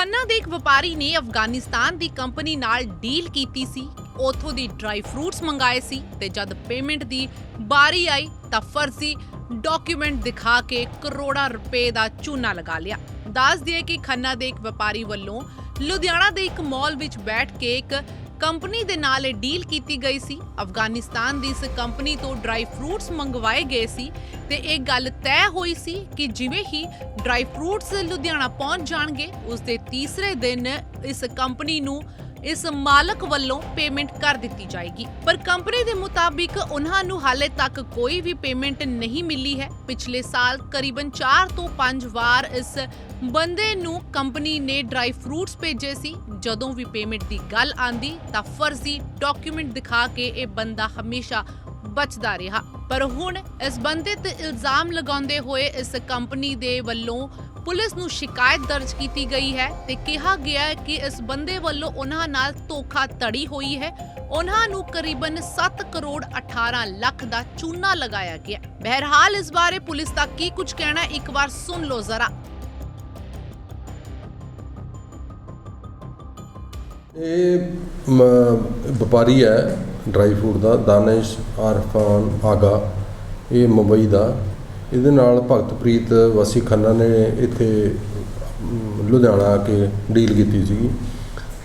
ਖੰਨਾ ਦੇ ਇੱਕ ਵਪਾਰੀ ਨੇ ਅਫਗਾਨਿਸਤਾਨ ਦੀ ਕੰਪਨੀ ਨਾਲ ਡੀਲ ਕੀਤੀ ਸੀ। ਉਥੋਂ ਦੀ ਡਰਾਈ ਫਰੂਟਸ ਮੰਗਾਏ ਸੀ ਤੇ ਜਦ ਪੇਮੈਂਟ ਦੀ ਬਾਰੀ ਆਈ ਤਾਂ ਫਰਜ਼ੀ ਡਾਕੂਮੈਂਟ ਦਿਖਾ ਕੇ ਕਰੋੜਾਂ ਰੁਪਏ ਦਾ ਚੂਨਾ ਲਗਾ ਲਿਆ। ਦੱਸ ਦਈਏ ਕਿ ਖੰਨਾ ਦੇ ਇੱਕ ਵਪਾਰੀ ਵੱਲੋਂ ਲੁਧਿਆਣਾ ਦੇ ਇੱਕ ਮਾਲ ਵਿੱਚ ਬੈਠ ਕੇ ਇੱਕ ਕੰਪਨੀ ਦੇ ਨਾਲ ਇਹ ਡੀਲ ਕੀਤੀ ਗਈ ਸੀ। ਅਫਗਾਨਿਸਤਾਨ ਦੀ ਇਸ ਕੰਪਨੀ ਤੋਂ ਡਰਾਈ ਫਰੂਟਸ ਮੰਗਵਾਏ ਗਏ ਸੀ ਤੇ ਇਹ ਗੱਲ ਤੈਅ ਹੋਈ ਸੀ ਕਿ ਜਿਵੇਂ ਹੀ ਡਰਾਈ ਫਰੂਟਸ ਲੁਧਿਆਣਾ ਪਹੁੰਚ ਜਾਣਗੇ, ਉਸ ਦੇ ਤੀਸਰੇ ਦਿਨ ਇਸ ਕੰਪਨੀ ਨੂੰ ਇਸ ਮਾਲਕ ਵੱਲੋਂ ਪੇਮੈਂਟ ਕਰ ਦਿੱਤੀ ਜਾਏਗੀ। ਪਰ ਕੰਪਨੀ ਦੇ ਮੁਤਾਬਿਕ ਉਹਨਾਂ ਨੂੰ ਹਾਲੇ ਤੱਕ ਕੋਈ ਵੀ ਪੇਮੈਂਟ ਨਹੀਂ ਮਿਲੀ ਹੈ। ਪਿਛਲੇ ਸਾਲ ਕਰੀਬਨ 4 ਤੋਂ 5 ਵਾਰ ਇਸ ਬੰਦੇ ਨੂੰ ਕੰਪਨੀ ਨੇ ਡਰਾਈ ਫਰੂਟਸ ਭੇਜੇ ਸੀ। ਜਦੋਂ ਵੀ ਪੇਮੈਂਟ ਦੀ ਗੱਲ ਆਂਦੀ ਤਾਂ ਫਰਜ਼ੀ ਡਾਕੂਮੈਂਟ ਦਿਖਾ ਕੇ ਇਹ ਬੰਦਾ ਹਮੇਸ਼ਾ ਬਚਦਾ ਰਿਹਾ। ਪਰ ਹੁਣ ਇਸ ਬੰਦੇ ਤੇ ਇਲਜ਼ਾਮ ਲਗਾਉਂਦੇ ਹੋਏ ਇਸ ਕੰਪਨੀ ਦੇ ਵੱਲੋਂ ਪੁਲਿਸ ਨੂੰ ਸ਼ਿਕਾਇਤ ਦਰਜ ਕੀਤੀ ਗਈ ਹੈ ਤੇ ਕਿਹਾ ਗਿਆ ਹੈ ਕਿ ਇਸ ਬੰਦੇ ਵੱਲੋਂ ਉਹਨਾਂ ਨਾਲ ਧੋਖਾ ਧੜੀ ਹੋਈ ਹੈ। ਉਹਨਾਂ ਨੂੰ ਕਰੀਬਨ 7 ਕਰੋੜ 18 ਲੱਖ ਦਾ ਚੂਨਾ ਲਗਾਇਆ ਗਿਆ। ਬਹਰਹਾਲ ਇਸ ਬਾਰੇ ਪੁਲਿਸ ਦਾ ਕੀ ਕੁਝ ਕਹਿਣਾ ਹੈ, ਇੱਕ ਵਾਰ ਸੁਣ ਲਓ ਜ਼ਰਾ। ਇਹ, ਮ- ਵਪਾਰੀ ਹੈ ਡਰਾਈ ਫਰੂਟ ਦਾ, ਦਾਨਿਸ਼, ਆਰਫਾਨ, ਆਗਾ, ਇਹ ਮੁੰਬਈ ਦਾ। ਇਹਦੇ ਨਾਲ ਭਗਤਪ੍ਰੀਤ ਵਾਸੀ ਖੰਨਾ ਨੇ ਇੱਥੇ ਲੁਧਿਆਣਾ ਆ ਕੇ ਡੀਲ ਕੀਤੀ ਸੀਗੀ।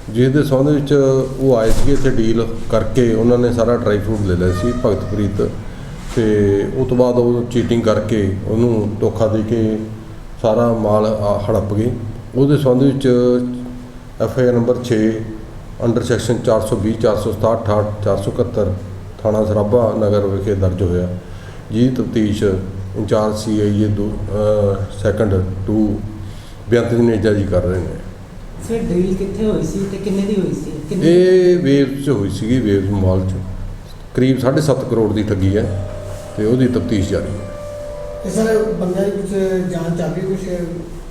ਜਿਹਦੇ ਸੰਬੰਧ ਵਿੱਚ ਉਹ ਆਏ ਸੀ ਇੱਥੇ ਡੀਲ ਕਰਕੇ ਉਹਨਾਂ ਨੇ ਸਾਰਾ ਡਰਾਈ ਫਰੂਟ ਲੈ ਲਿਆ ਸੀ ਭਗਤਪ੍ਰੀਤ। ਤੇ ਉਸ ਤੋਂ ਬਾਅਦ ਉਹ ਚੀਟਿੰਗ ਕਰਕੇ ਉਹਨੂੰ ਧੋਖਾ ਦੇ ਕੇ ਸਾਰਾ ਮਾਲ ਹੜੱਪ ਗਏ। ਉਹਦੇ ਸੰਬੰਧ ਵਿੱਚ F I R number 6 under section 420 467 68 471 ਥਾਣਾ ਸਰਾਭਾ ਨਗਰ ਵਿਖੇ ਦਰਜ ਹੋਇਆ। ਜੀ ਤਫਤੀਸ਼ ਇੰਚਾਰਜ ਸੀ ਆਈ ਇਹ ਦੋ ਸੈਕੰਡ 2 ਬੇਅੰਤ ਨੇਜਾ ਜੀ ਕਰ ਰਹੇ ਨੇ। ਸਰ ਡੀਲ ਕਿੱਥੇ ਹੋਈ ਸੀ ਤੇ ਕਿੰਨੇ ਦੀ ਹੋਈ ਸੀ? ਇਹ ਵੇਵ 'ਚ ਹੋਈ ਸੀਗੀ ਵੇਵ ਮਾਲ 'ਚ। ਕਰੀਬ 7.5 ਕਰੋੜ ਦੀ ਠੱਗੀ ਹੈ ਤੇ ਉਹਦੀ ਤਫਤੀਸ਼ ਜਾਰੀ ਹੈ। ਤੇ ਸਰ ਬੰਦੇ ਦੀ ਕੁਝ ਜਾਂਚ ਚੱਲ ਰਹੀ ਕੁਝ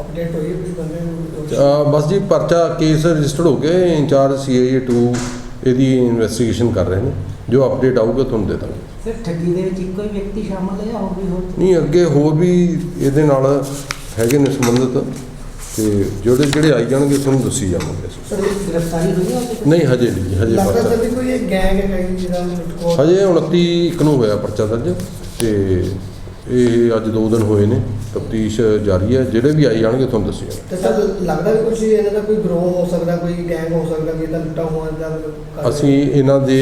ਅਪਡੇਟ ਹੋਈ ਹੈ ਕੁਝ ਬੰਦੇ ਨੂੰ ਅਹ ਬਸ ਜੀ ਪਰਚਾ ਕੇਸ ਰਜਿਸਟਰਡ ਹੋ ਗਿਆ ਇੰਚਾਰਜ ਸੀਆਈਏ 2 ਇਹਦੀ ਇਨਵੈਸਟੀਗੇਸ਼ਨ ਕਰ ਰਹੇ ਨੇ। ਜੋ ਅਪਡੇਟ ਆਊਗਾ ਤੁਹਾਨੂੰ ਦੇ ਦਾਂਗੇ। ਸਰ ਠੱਗੀ ਦੇ ਵਿੱਚ ਇੱਕੋ ਹੀ ਵਿਅਕਤੀ ਸ਼ਾਮਲ ਹੈ ਜਾਂ ਹੋਰ ਵੀ ਹੋਰ? ਨਹੀਂ ਅੱਗੇ ਹੋਰ ਵੀ ਇਹਦੇ ਨਾਲ ਹੈਗੇ ਨੇ ਸੰਬੰਧਿਤ। ਤੇ ਜਿਹੜੇ ਜਿਹੜੇ ਆਈ ਜਾਣਗੇ ਤੁਹਾਨੂੰ ਦੱਸੀ ਜਾਵਾਂਗੇ। ਅਸੀਂ। ਸਰ ਇਹ ਗ੍ਰਿਫਤਾਰੀ ਹੋਈ ਹੈ ਉਹਦੇ ਨਹੀਂ ਹਜੇ ਨਹੀਂ ਹਜੇ ਲੱਗਦਾ ਪਰਚਾ ਸਰ ਵੀ ਕੋਈ ਇਹ ਗੈਂਗ ਹੈ ਜਿਹਦਾ ਲੁੱਟਖੋ ਹਜੇ 29 ਇੱਕ ਨੂੰ ਹੋਇਆ ਪਰਚਾ ਦਰਜ। ਤੇ ਇਹ ਅੱਜ 2 ਦਿਨ ਹੋਏ ਨੇ ਤਫਤੀਸ਼ ਜਾਰੀ ਹੈ ਜਿਹੜੇ ਵੀ ਆਈ ਜਾਣਗੇ ਤੁਹਾਨੂੰ ਦੱਸੀ ਜਾਵਾਂਗੇ ਤੇ ਸਰ ਲੱਗਦਾ ਵੀ ਕੁਝ ਇਹਨਾਂ ਦਾ ਕੋਈ ਗਰੋਹ ਹੋ ਸਕਦਾ ਕੋਈ ਗੈਂਗ ਹੋ ਸਕਦਾ ਵੀ ਇਹਦਾ ਲੁੱਟਾ ਹੋਇਆ ਦਾ ਅਸੀਂ ਇਹਨਾਂ ਦੇ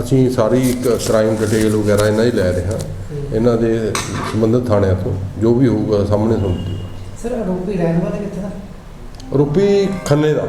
ਅਸੀਂ ਸਾਰੀ ਕ੍ਰਾਈਮ ਡਿਟੇਲ ਵਗੈਰਾ ਇਹਨਾਂ ਹੀ ਲੈ ਰਹੇ ਹਾਂ ਇਹਨਾਂ ਦੇ ਸੰਬੰਧਿਤ ਥਾਣਿਆਂ ਤੋਂ ਜੋ ਵੀ ਹੋਊਗਾ ਸਾਹਮਣੇ ਤੁਹਾਨੂੰ ਸਰ ਆਰੋਪੀ ਰਹਿਣ ਵਾਲਾ ਕਿੱਥੇ ਦਾ ਰੂਪੀ ਖੰਨੇ ਦਾ।